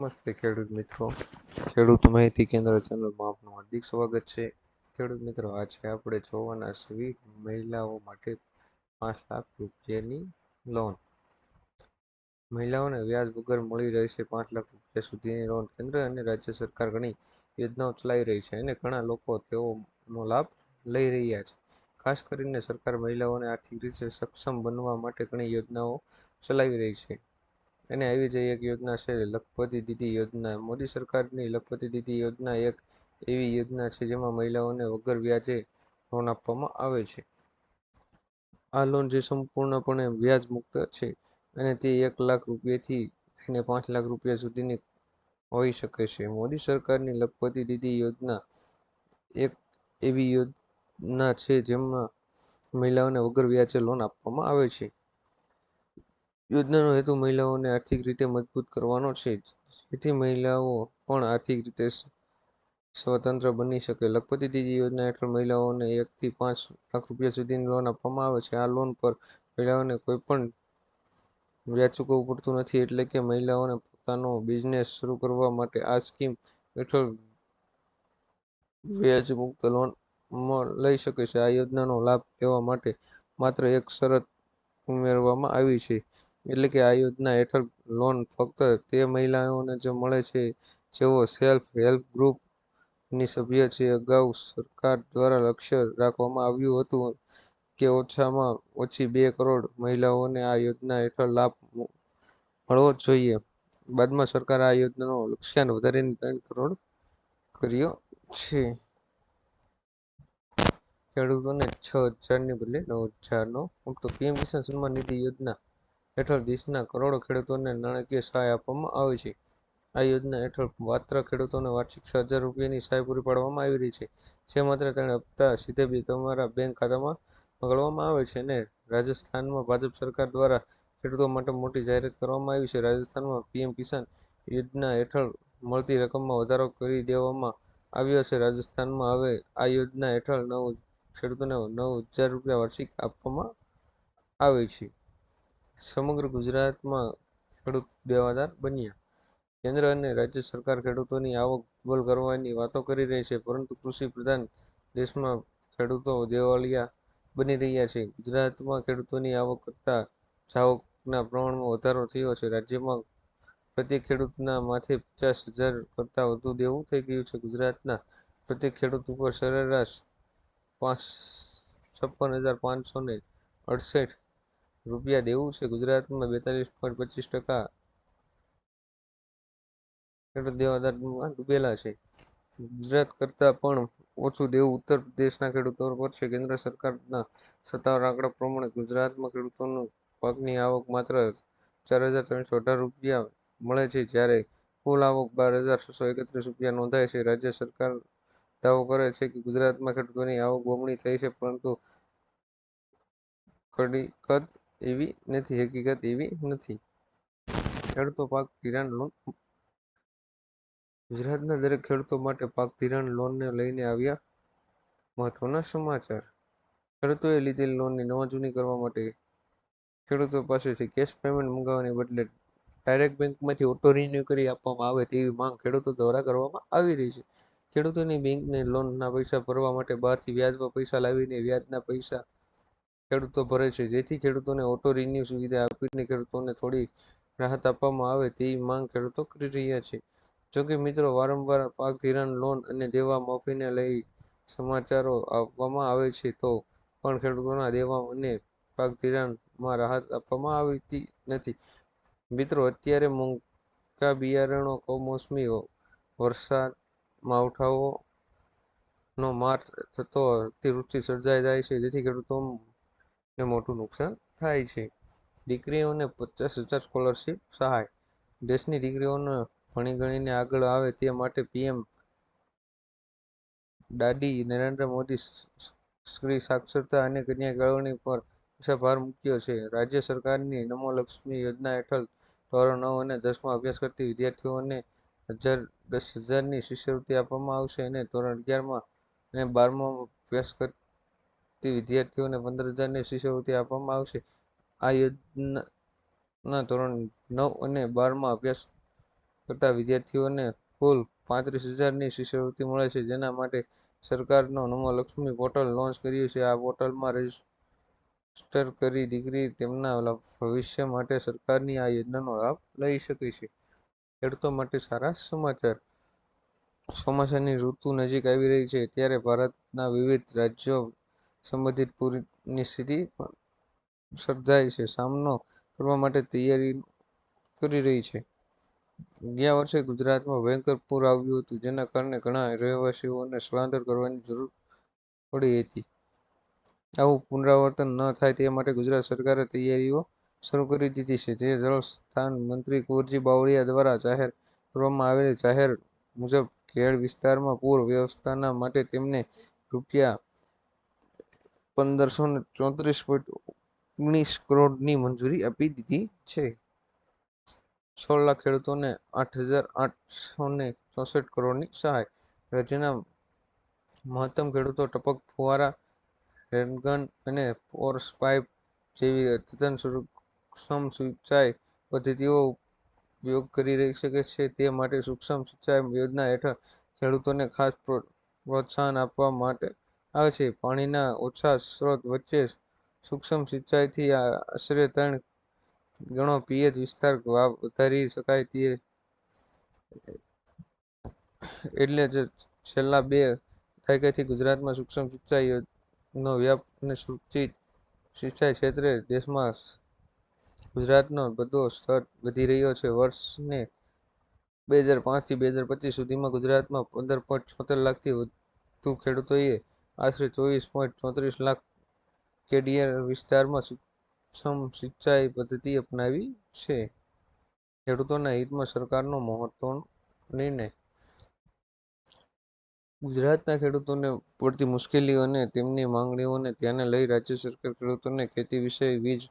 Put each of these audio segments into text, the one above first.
નમસ્તે ખેડૂત મિત્રો. ખેડૂત માહિતી કેન્દ્ર ચેનલમાં આપનું હાર્દિક સ્વાગત છે. ખેડૂત મિત્રો, આજે આપણે જોવાના છીએ મહિલાઓ માટે પાંચ લાખ રૂપિયાની લોન મહિલાઓને વ્યાજ વગર મળી રહેશે પાંચ લાખ રૂપિયા સુધીની લોન કેન્દ્ર અને રાજ્ય સરકાર ઘણી યોજનાઓ ચલાવી રહી છે અને ઘણા લોકો તેઓનો લાભ લઈ રહ્યા છે. ખાસ કરીને સરકાર મહિલાઓને આર્થિક રીતે સક્ષમ બનવા માટે ઘણી યોજનાઓ ચલાવી રહી છે. અને આવી જે એક યોજના છે, લખપતિ દીદી યોજના. મોદી સરકારની લખપતિ દીદી યોજના એક એવી યોજના છે, જેમાં મહિલાઓને વગર વ્યાજે લોન આપવામાં આવે છે. આ લોન જે સંપૂર્ણપણે વ્યાજ મુક્ત છે અને તે એક લાખ રૂપિયાથી લઈને પાંચ લાખ રૂપિયા સુધીની હોઈ શકે છે. મોદી સરકારની લખપતિ દીદી યોજના એક એવી યોજના છે, જેમાં મહિલાઓને વગર વ્યાજે લોન આપવામાં આવે છે. યોજનાનો હેતુ મહિલાઓને આર્થિક રીતે મજબૂત કરવાનો છે. જેથી મહિલાઓ પણ આર્થિક રીતે સ્વતંત્ર બની શકે. લખપતિ દીદી યોજના હેઠળ મહિલાઓને એકથી પાંચ લાખ રૂપિયા સુધીની લોન આપવામાં આવે છે. આ લોન પર મહિલાઓને કોઈ પણ વ્યાજ ચૂકવવું પડતું નથી એટલે કે મહિલાઓને પોતાનો બિઝનેસ શરૂ કરવા માટે આ સ્કીમ હેઠળ વ્યાજ મુક્ત લોન લઈ શકે છે. આ યોજનાનો લાભ લેવા માટે માત્ર એક શરત ઉમેરવામાં આવી છે. એટલે કે આ યોજના હેઠળ લોન ફક્ત તે મહિલાઓને જ મળે છે, જેઓ સેલ્ફ હેલ્પ ગ્રુપની સભ્ય છે. અગાઉ સરકાર દ્વારા લક્ષ્ય રાખવામાં આવ્યું હતું કે ઓછામાં ઓછી બે કરોડ મહિલાઓને આ યોજના હેઠળ લાભ મળવો જોઈએ. બાદમાં સરકારે આ યોજનાનો લક્ષ્યાંક વધારીને ત્રણ કરોડ કર્યો છે. ખેડૂતોને છ હજારની બદલે નવ હજારનો તો પીએમ કિસાન સન્માન નિધિ યોજના હેઠળ દેશના કરોડો ખેડૂતોને નાણાકીય સહાય આપવામાં આવે છે. આ યોજના હેઠળ પાત્ર ખેડૂતોને વાર્ષિક છ હજાર રૂપિયાની સહાય પૂરી પાડવામાં આવી રહી છે, જે માત્ર તેણે હપ્તા સીધે તમારા બેંક ખાતામાં મોકલવામાં આવે છે અને રાજસ્થાનમાં ભાજપ સરકાર દ્વારા ખેડૂતો માટે મોટી જાહેરાત કરવામાં આવી છે. રાજસ્થાનમાં પીએમ કિસાન યોજના હેઠળ મળતી રકમમાં વધારો કરી દેવામાં આવ્યો છે. રાજસ્થાનમાં હવે આ યોજના હેઠળ નવ ખેડૂતોને નવ હજાર રૂપિયા વાર્ષિક આપવામાં આવે છે. સમગ્ર ગુજરાતમાં ખેડૂત દેવાદાર બન્યા. કેન્દ્ર અને રાજ્ય સરકાર ખેડૂતોની આવક ડબલ કરવાની વાતો કરી રહી છે, પરંતુ કૃષિ પ્રધાન દેશમાં ખેડૂતો દેવાળિયા બની રહ્યા છે. ગુજરાતમાં ખેડૂતોની આવક કરતા જાવકના પ્રમાણમાં વધારો થયો છે. રાજ્યમાં પ્રત્યેક ખેડૂતના માથે પચાસ હજાર કરતાં વધુ દેવું થઈ ગયું છે. ગુજરાતના પ્રત્યેક ખેડૂત ઉપર સરેરાશ પાંચ છપ્પન હજાર પાંચસો ને અડસઠ રૂપિયા દેવું છે ગુજરાતમાં બેતાલીસ પોઈન્ટ પચીસ ટકા? ડૂબેલા છે. ગુજરાત કરતાં પણ ઓછું દેવું ઉત્તર પ્રદેશના ખેડૂતો પર છે કેન્દ્ર સરકારના સત્તાવાર આંકડા પ્રમાણે ગુજરાતમાં ખેડૂતોનું પાકની આવક માત્ર ચાર હજાર ત્રણસો અઢાર રૂપિયા મળે છે, જ્યારે કુલ આવક બાર હજાર છસો એકત્રીસ રૂપિયા નોંધાય છે. રાજ્ય સરકાર દાવો કરે છે કે ગુજરાતમાં ખેડૂતોની આવક બમણી થઈ છે, પરંતુ હકીકત એવી નથી, હકીકત એવી નથી. ખેડૂતો પાક ધિરાણ લોન ગુજરાતના દરેક ખેડૂતો માટે પાક ધિરાણ લોનને લઈને આવ્યા મહત્વના સમાચાર. ખેડૂતોએ લીધેલી લોનની નવા જૂની કરવા માટે ખેડૂતો પાસેથી કેશ પેમેન્ટ મંગાવવાને બદલે ડાયરેક્ટ બેંકમાંથી ઓટો રિન્યુ કરી આપવામાં આવે તેવી માંગ ખેડૂતો દ્વારા કરવામાં આવી રહી છે. ખેડૂતોની બેંકને લોનના પૈસા ભરવા માટે બહારથી વ્યાજમાં પૈસા લાવીને વ્યાજના પૈસા ખેડૂતો ભરે છે. જેથી ખેડૂતોને ઓટો રિન્યુ સુવિધા આપીને ખેડૂતોને થોડી રાહત આપવામાં આવે તેવી માંગ ખેડૂતો કરી રહ્યા છે. જોકે મિત્રો, વારંવાર પાક ધિરાણ લોન અને દેવા માફીને લઈ સમાચારો આપવામાં આવે છે, તો પણ ખેડૂતોના દેવા અને પાક ધિરાણમાં રાહત આપવામાં આવતી નથી. મિત્રો, અત્યારે મોંઘા બિયારણો, કમોસમી વરસાદ માવઠાઓનો માર થતો અતિવૃષ્ટિ સર્જાઈ જાય છે. જેથી ખેડૂતોને મોટું નુકસાન થાય છે. દીકરીઓને પચાસ હજાર સ્કોલરશીપ સહાય. દેશની દીકરીઓને ભણી ગણીને આગળ આવે તે માટે પીએમ દાદી નરેન્દ્ર મોદી સ્ત્રી સાક્ષરતા અને કન્યા કેળવણી પર ભાર મૂક્યો છે. રાજ્ય સરકારની નમો લક્ષ્મી યોજના હેઠળ ધોરણ નવ અને દસમાં અભ્યાસ કરતી વિદ્યાર્થીઓને હજાર, દસ હજારની શિષ્યવૃત્તિ આપવામાં આવશે અને ધોરણ અગિયારમાં અને બારમાં અભ્યાસ કરતી વિદ્યાર્થીઓને પંદર હજારની શિષ્યવૃત્તિ આપવામાં આવશે. આ યોજના ધોરણ નવ અને બારમાં અભ્યાસ કરતા વિદ્યાર્થીઓને કુલ પાંત્રીસ હજારની શિષ્યવૃત્તિ મળે છે. જેના માટે સરકારનો નમો લક્ષ્મી પોર્ટલ લોન્ચ કર્યું છે. આ પોર્ટલમાં રજિસ્ટર કરી દીકરી તેમના ભવિષ્ય માટે સરકારની આ યોજનાનો લાભ લઈ શકે છે. ખેડૂતો માટે સારા સમાચાર. ચોમાસાની ઋતુ નજીક આવી રહી છે. ત્યારે ભારતના વિવિધ રાજ્યો સંબંધિત પૂરની સ્થિતિ સર્જાય છે. સામનો કરવા માટે તૈયારી કરી રહી છે. ગયા વર્ષે ગુજરાતમાં ભયંકર પૂર આવ્યું હતું, જેના કારણે ઘણા રહેવાસીઓને સ્થળાંતર કરવાની જરૂર પડી હતી. આવું પુનરાવર્તન ન થાય તે માટે ગુજરાત સરકારે તૈયારીઓ શરૂ કરી દીધી છે. જે જળસ્થાન મંત્રી કુંવરજી બાવળિયા દ્વારા જાહેર કરવામાં આવેલી જાહેર મુજબ, ખેડ વિસ્તારમાં પૂર વ્યવસ્થાના માટે તેમને રૂપિયા પંદરસો ને ચોત્રીસ પોઈન્ટ ઓગણીસ કરોડની મંજૂરી આપી દીધી છે. સોળ લાખ ખેડૂતોને આઠ હજાર આઠસો ને ચોસઠ કરોડની સહાય. રાજ્યના મહત્તમ ખેડૂતો ટપક ફુવારા, રેનગન અને પોર્સ પાઇપ જેવી અદ્યતન સૂક્ષ્મ સિંચાઈ પદ્ધતિઓ ઉપયોગ કરી રહી શકે છે. તે માટે સૂક્ષ્મ સિંચાઈ યોજના હેઠળ ખેડૂતોને ખાસ પ્રોત્સાહન આપવામાં આવે છે. પાણીના ઓછા સ્ત્રોત વચ્ચે સૂક્ષ્મ સિંચાઈથી આશરે ત્રણ ગણો પીએચ વિસ્તાર વધારી શકાય તે એટલે જ છેલ્લા બે દાયકાથી ગુજરાતમાં સૂક્ષ્મ સિંચાઈનો વ્યાપ અને સિંચાઈ ક્ષેત્રે દેશમાં ગુજરાતનો બધો સ્તર વધી રહ્યો છે. વર્ષને બે હજાર પાંચથી બે હજાર પચીસ સુધીમાં ગુજરાતમાં પંદર પોઈન્ટ છોતેર લાખથી વધુ ખેડૂતોએ આશરે ચોવીસ પોઈન્ટ ચોત્રીસ લાખ કેડીએર વિસ્તારમાં સૂક્ષ્મ સિંચાઈ પદ્ધતિ અપનાવી છે. ખેડૂતોના હિતમાં સરકારનો મહત્વનો નિર્ણય. ગુજરાતના ખેડૂતોને પડતી મુશ્કેલીઓ અને તેમની માંગણીઓને ધ્યાને લઈ રાજ્ય સરકાર ખેડૂતોને ખેતી વિષય વીજ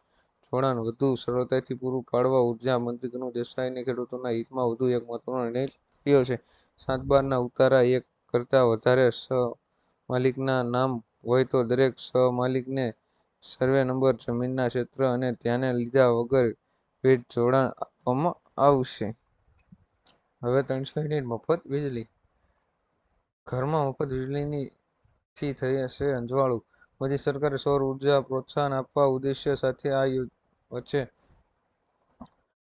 જોડાણ વધુ સરળતાથી પૂરું પાડવા, ઊર્જા મંત્રી કનુ દેસાઈને ખેડૂતોના હિતમાં વધુ એક મહત્વનો નિર્ણય કર્યો છે. સાત બારના ઉતારા એક કરતાં વધારે સહમાલિકના નામ હોય તો દરેક સહમાલિકને સર્વે નંબર, જમીનના ક્ષેત્ર અને ધ્યાને લીધા વગર વીજ જોડાણ આપવામાં આવશે. હવે ત્રણસો યુનિટ મફત વીજળી. ઘરમાં મફત વીજળીની થી થઈ હશે અંજવાળું. મોદી સરકારે સૌર ઊર્જા પ્રોત્સાહન આપવા ઉદ્દેશ્ય સાથે આ વચ્ચે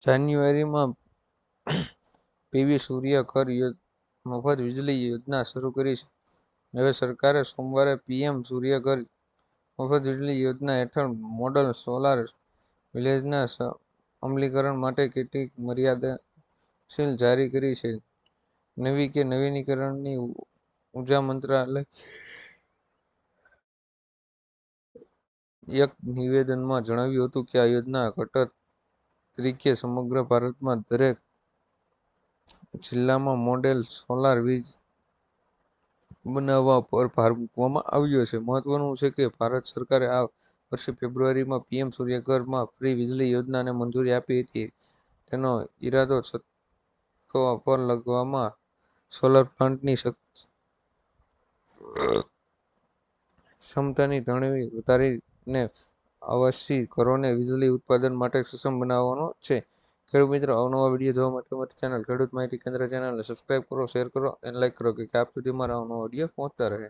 જાન્યુઆરીમાં પીવી સૂર્ય કર મફત વીજળી યોજના શરૂ કરી છે. હવે સરકારે સોમવારે પીએમ સૂર્ય ઘર મફત વીજળી યોજના હેઠળ મોડલ સોલાર વિલેજના અમલીકરણ માટે કેટલીક મર્યાદાશીલ જારી કરી છે. નવી કે નવીનીકરણની ઊર્જા મંત્રાલય એક નિવેદનમાં જણાવ્યું હતું કે આ યોજના ઘટક તરીકે સમગ્ર ભારતમાં દરેક જિલ્લામાં મોડેલ સોલાર વીજ બનાવવા પર ભાર મૂકવામાં આવ્યો છે. મહત્વનું છે કે ભારત સરકારે આ વર્ષે ફેબ્રુઆરીમાં પીએમ સૂર્યઘરમાં ફ્રી વીજળી યોજનાને મંજૂરી આપી હતી. તેનો ઈરાદો છતો પર લગાવવામાં સોલાર પ્લાન્ટની ક્ષમતાની ત્રણેય વધારીને આવાસી ઘરોને વીજળી ઉત્પાદન માટે સક્ષમ બનાવવાનો છે. ખેડૂત મિત્રો અવનવા વીડિયો જોવા માટે અમારી ચેનલ ખેડૂત માહિતી કેન્દ્ર ચેનલને સબસ્ક્રાઇબ કરો શેર કરો અને લાઇક કરો કે આપ સુધી મારા અવનવા વીડિયો પહોંચતા રહે.